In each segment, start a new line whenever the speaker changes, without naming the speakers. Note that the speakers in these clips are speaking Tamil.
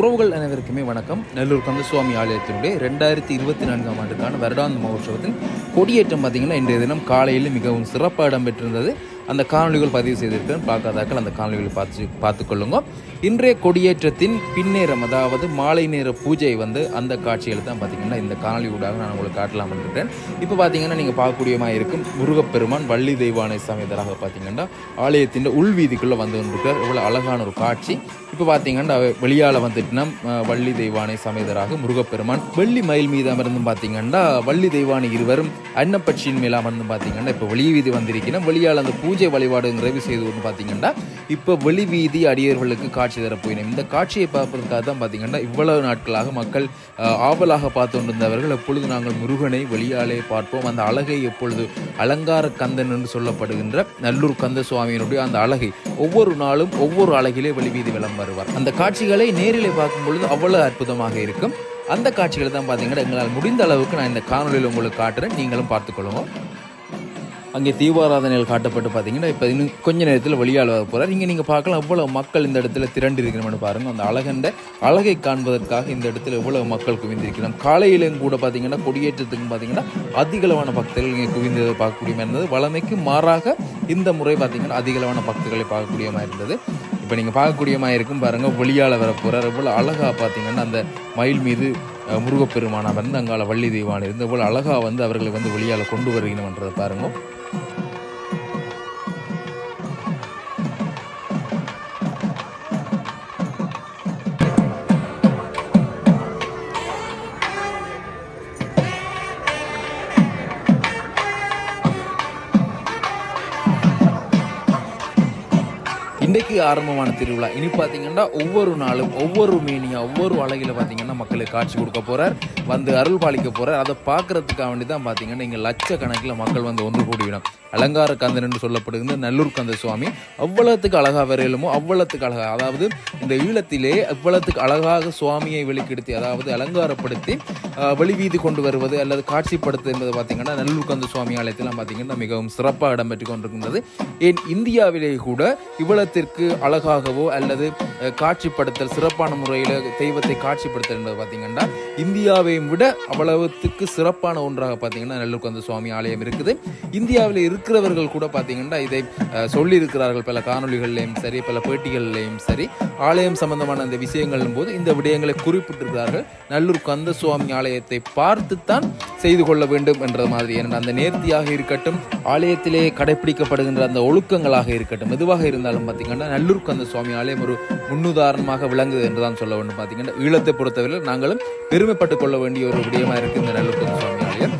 உறவுகள் அனைவருக்குமே வணக்கம். நெல்லூர் கந்தசுவாமி ஆலயத்தினுடைய ரெண்டாயிரத்தி இருபத்தி நான்காம் ஆண்டுக்கான வருடாந்த மகோற்சவத்தின் கொடியேற்றம் பார்த்தீங்கன்னா இன்றைய தினம் காலையில் மிகவும் சிறப்பாக இடம்பெற்றிருந்தது. அந்த காணொலிகள் பதிவு செய்திருக்கிறேன். பார்க்காதாக்கள் அந்த காணொலிகளை பார்த்து பார்த்துக்கொள்ளுங்க. இன்றைய கொடியேற்றத்தின் பின்னேரம் அதாவது மாலை நேர பூஜை வந்து அந்த காட்சிகளை தான் பார்த்தீங்கன்னா இந்த காணொலி ஊடாக நான் உங்களுக்கு காட்டலாம் இருக்கேன் இப்போ பார்த்தீங்கன்னா நீங்கள் பார்க்கக்கூடியமாக இருக்கும் முருகப்பெருமான் வள்ளி தெய்வானை சமேதராக பார்த்தீங்கன்னா ஆலயத்தின் உள்வீதிக்குள்ளே வந்து கொண்டிருக்கிறார். இவ்வளோ அழகான ஒரு காட்சி. இப்போ பார்த்தீங்கன்னா வெளியால் வந்துட்டுனா வள்ளி தெய்வானை சமேதராக முருகப்பெருமான் வெள்ளி மயில் மீது அமர்ந்து பார்த்தீங்கன்னா வள்ளி தெய்வானை இருவரும் அன்னப்பட்சியின் மேல் அமர்ந்து பார்த்தீங்கன்னா இப்போ வெளி வீதி வந்திருக்கணும் வெளியால் அந்த பூஜை வழிபாடு நிறைவு செய்து கொண்டு பார்த்தீங்கன்னா இப்போ வெளி வீதி அடியர்களுக்கு காட்சி தரப்போயினோம் இந்த காட்சியை பார்ப்பதற்காக தான் பார்த்தீங்கன்னா இவ்வளவு நாட்களாக மக்கள் ஆவலாக பார்த்து கொண்டிருந்தவர்கள் எப்பொழுது நாங்கள் முருகனை வெளியாலே பார்ப்போம். அந்த அழகை எப்பொழுது அலங்கார கந்தன் என்று சொல்லப்படுகின்ற நல்லூர் கந்த சுவாமியினுடைய அந்த அழகை ஒவ்வொரு நாளும் ஒவ்வொரு அழகிலே வெளிவீதி விளம் வருவார். அந்த காட்சிகளை நேரிலே பார்க்கும் பொழுது அவ்வளவு அற்புதமாக இருக்கும். அந்த காட்சிகளை தான் பார்த்தீங்கன்னா எங்களால் முடிந்த அளவுக்கு நான் இந்த காணொலியில் உங்களுக்கு காட்டுறேன். நீங்களும் பார்த்துக்கொள்ளுங்க. அங்கே தீபாராதனையில் காட்டப்பட்டு பார்த்தீங்கன்னா இப்போ இன்னும் கொஞ்ச நேரத்தில் வெளியால் வர போகிறார் இங்கே நீங்கள் பார்க்கலாம் எவ்வளோ மக்கள் இந்த இடத்துல திரண்டு இருக்கணும்னு பாருங்கள் அந்த அழகண்ட அழகை காண்பதற்காக இந்த இடத்துல எவ்வளோ மக்கள் குவிந்திருக்கிறோம். காலையிலும் கூட பார்த்தீங்கன்னா கொடியேற்றத்துக்கும் பார்த்தீங்கன்னா அதிகளவான பக்தர்கள் இங்கே குவிந்ததை பார்க்கக்கூடிய மாதிரி இருந்தது. வளமைக்கு மாறாக இந்த முறை பார்த்தீங்கன்னா அதிகளவான பக்தர்களை பார்க்கக்கூடிய மாதிரி இருந்தது. இப்போ நீங்கள் பார்க்கக்கூடிய மாதிரி இருக்கும் பாருங்கள் வெளியால் வர போகிறார் எவ்வளோ அழகாக பார்த்தீங்கன்னா அந்த மயில் மீது அஹ், முருகப்பெருமானா வந்து அங்கால வள்ளி தெய்வான் இருந்த போல் அழகாக வந்து அவர்களை வந்து வெளியால் கொண்டு வருகிறோம்ன்றதை பாருங்க. இன்றைக்கு ஆரம்பமான திருவிழா. இனி பார்த்தீங்கன்னா ஒவ்வொரு நாளும் ஒவ்வொரு மீனியா ஒவ்வொரு அழகில் பார்த்தீங்கன்னா மக்களுக்கு காட்சி கொடுக்க போகிறார் வந்து அருள் பாலிக்க போறார். அதை பார்க்கறதுக்காக வேண்டி தான் பார்த்தீங்கன்னா இங்கே லட்சக்கணக்கில் மக்கள் வந்து ஒன்று கூடிவிடும். அலங்கார கந்தன் என்று சொல்லப்படுகிற நல்லூர் கந்த சுவாமி அவ்வளவுக்கு அழகாக வரையிலுமோ அவ்வளவுக்கு அழகா அதாவது இந்த ஈழத்திலே அவ்வளவுக்கு அழகாக சுவாமியை வெளிக்கெடுத்து அதாவது அலங்காரப்படுத்தி வெளிவீதி கொண்டு வருவது அல்லது காட்சிப்படுத்து என்பது பார்த்தீங்கன்னா நல்லூர் கந்த சுவாமி ஆலயத்திலாம் பார்த்தீங்கன்னா மிகவும் சிறப்பாக இடம்பெற்று கொண்டிருக்கின்றது. ஏன் இந்தியாவிலே கூட இவ்வளத்திற்கு அழகாகவோ அல்லது காட்சிப்படுத்தல் சிறப்பான முறையில் தெய்வத்தை காட்சிப்படுத்தல் என்பது பார்த்தீங்கன்னா இந்தியாவையும் விட அவ்வளவுத்துக்கு சிறப்பான ஒன்றாக பார்த்தீங்கன்னா நெல்லுக்கு சுவாமி ஆலயம் இருக்குது. இந்தியாவில் இருக்கிறவர்கள் கூட பார்த்தீங்கன்னா இதை சொல்லியிருக்கிறார்கள். பல காணொளிகள்லையும் சரி பல பேட்டிகள்லையும் சரி. ஆலயம் சம்பந்தமான அந்த விஷயங்களும் போது இந்த விடயங்களை குறிப்பிட்டிருக்கிறார்கள். நல்லூர் கந்த சுவாமி ஆலயத்தை பார்த்துத்தான் செய்து கொள்ள வேண்டும் என்ற மாதிரி. ஏன்னா அந்த நேர்த்தியாக இருக்கட்டும் ஆலயத்திலே கடைபிடிக்கப்படுகின்ற அந்த ஒழுக்கங்களாக இருக்கட்டும் எதுவாக இருந்தாலும் பார்த்தீங்கன்னா நல்லூர் கந்த சுவாமி ஆலயம் ஒரு முன்னுதாரணமாக விளங்குது என்று தான் சொல்ல வேண்டும். பார்த்தீங்கன்னா ஈழத்தை பொறுத்தவரையில் நாங்களும் பெருமைப்பட்டுக் கொள்ள வேண்டிய ஒரு விடயமாக இருக்குது இந்த நல்லுப்பதி சுவாமி ஆலயம்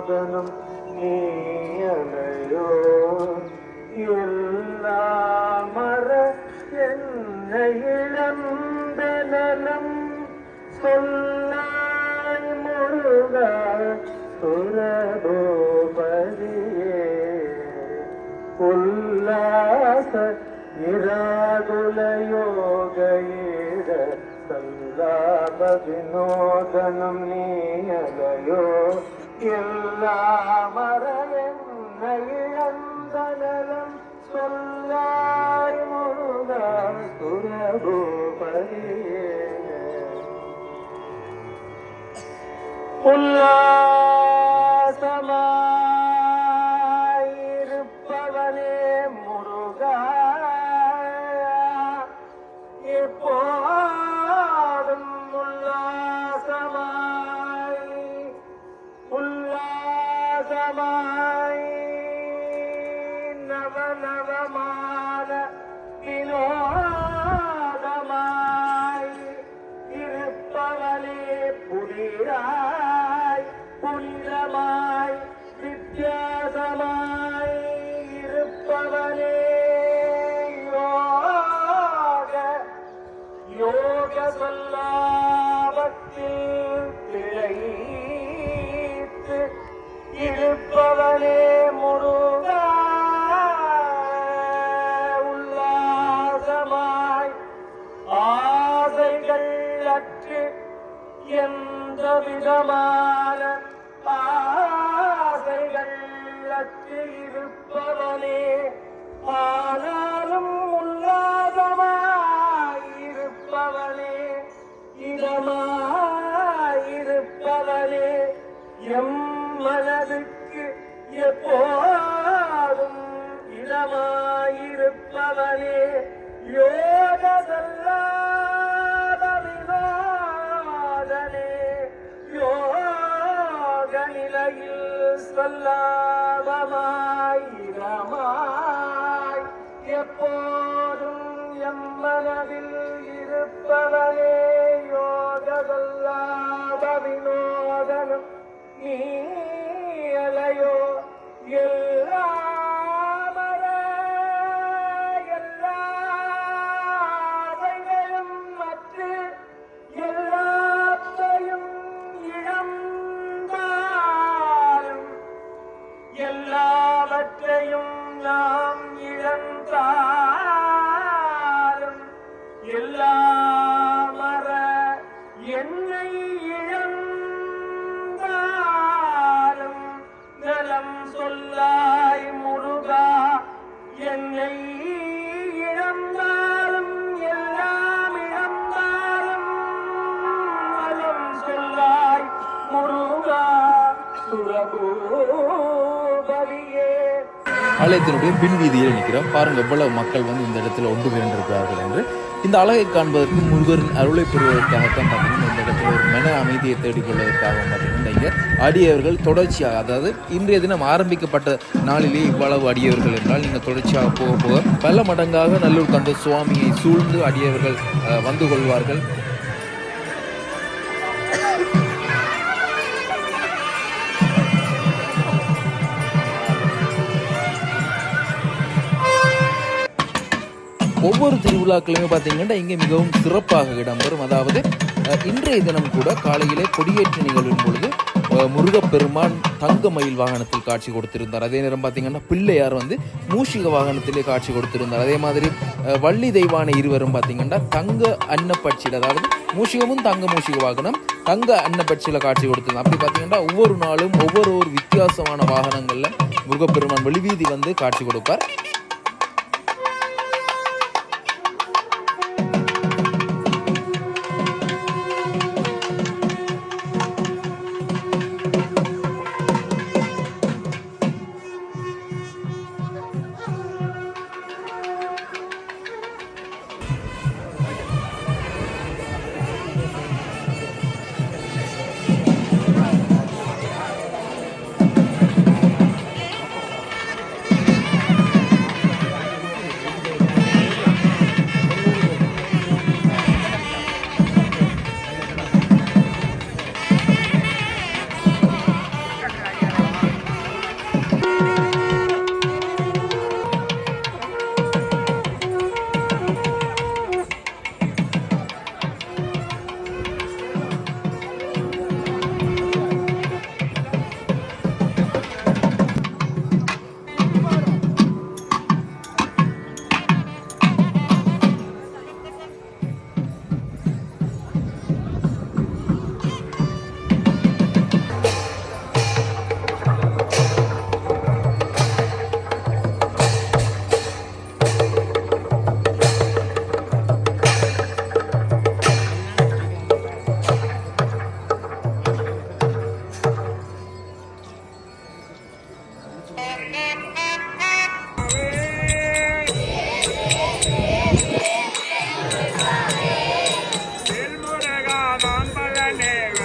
ोदनं
நீயோ எல்லாமர என்னை இழந்த நலம். சொல்லாய் முருகா சுரபோபதியே உல்லாச இராகுல யோகையிட சல்லாப வினோதனம் நீயதையோ மறையன்ன இழந்தனலம் சொல்லாய் முருக சுரபோபதியே நீராய் புனிதமாய் வித்தியாசமாய் இருப்பவனே. யோக யோக சொல்லாபத்தில் திளைத்து இருப்பவனே முழு விதமான ஆசைகள் இருப்பவனே. ஆனாலும் உல்லாதமாயிருப்பவனே. இதமாயிருப்பவனே. எம் மனதுக்கு எப்போ நிலையில் இரமாய் எப்போதும் எம் மனதில் இருப்பவனே யோகதல்லாத வினோதனம் நீலையோ எல்லாமர என்னை இழந்தாலும் எல்லாம் இழந்தாலும் நலம் சொல்லாய் முருகா
ஆலயத்தினுடைய பின் வீதியில் நிற்கிறோம். பாருங்க எவ்வளவு மக்கள் வந்து இந்த இடத்துல ஒன்று திரண்டிருக்கிறார்கள் என்று. இந்த அழகை காண்பதற்கு முருகரின் அருளை பெறுவதற்காகத்தான் பார்த்தீங்கன்னா இந்த இடத்துல ஒரு மன அமைதியை தேடிக்கொள்வதற்காகவும் பார்த்தீங்கன்னா இங்கே அடியவர்கள் தொடர்ச்சியாக அதாவது இன்றைய தினம் ஆரம்பிக்கப்பட்ட நாளிலே இவ்வளவு அடியவர்கள் என்றால் நீங்கள் தொடர்ச்சியாக போக போக பல மடங்காக நல்லூர் கந்த சுவாமியை சூழ்ந்து அடியவர்கள் வந்து கொள்வார்கள். ஒவ்வொரு திருவிழாக்களையுமே பார்த்தீங்கன்னா இங்கே மிகவும் சிறப்பாக இடம்பெறும். அதாவது அஹ், இன்றைய தினம் கூட காலையிலே கொடியேற்ற நிகழ்வின் பொழுது முருகப்பெருமான் தங்க மயில் வாகனத்தில் காட்சி கொடுத்திருந்தார். அதே நேரம் பார்த்தீங்கன்னா பிள்ளையார் வந்து மூஷிக வாகனத்திலே காட்சி கொடுத்திருந்தார். அதே மாதிரி அஹ், வள்ளி தெய்வான இருவரும் பார்த்தீங்கன்னா தங்க அன்னப்பட்சியில் அதாவது மூஷிகமும் தங்க மூஷிக வாகனம் தங்க அன்னப்பட்சியில் காட்சி கொடுத்திருந்தார். அப்படி பார்த்தீங்கன்னா ஒவ்வொரு நாளும் ஒவ்வொரு ஒரு வித்தியாசமான வாகனங்களில் முருகப்பெருமான் வெளிவீதி வந்து காட்சி கொடுப்பார். I'm Vamparanero.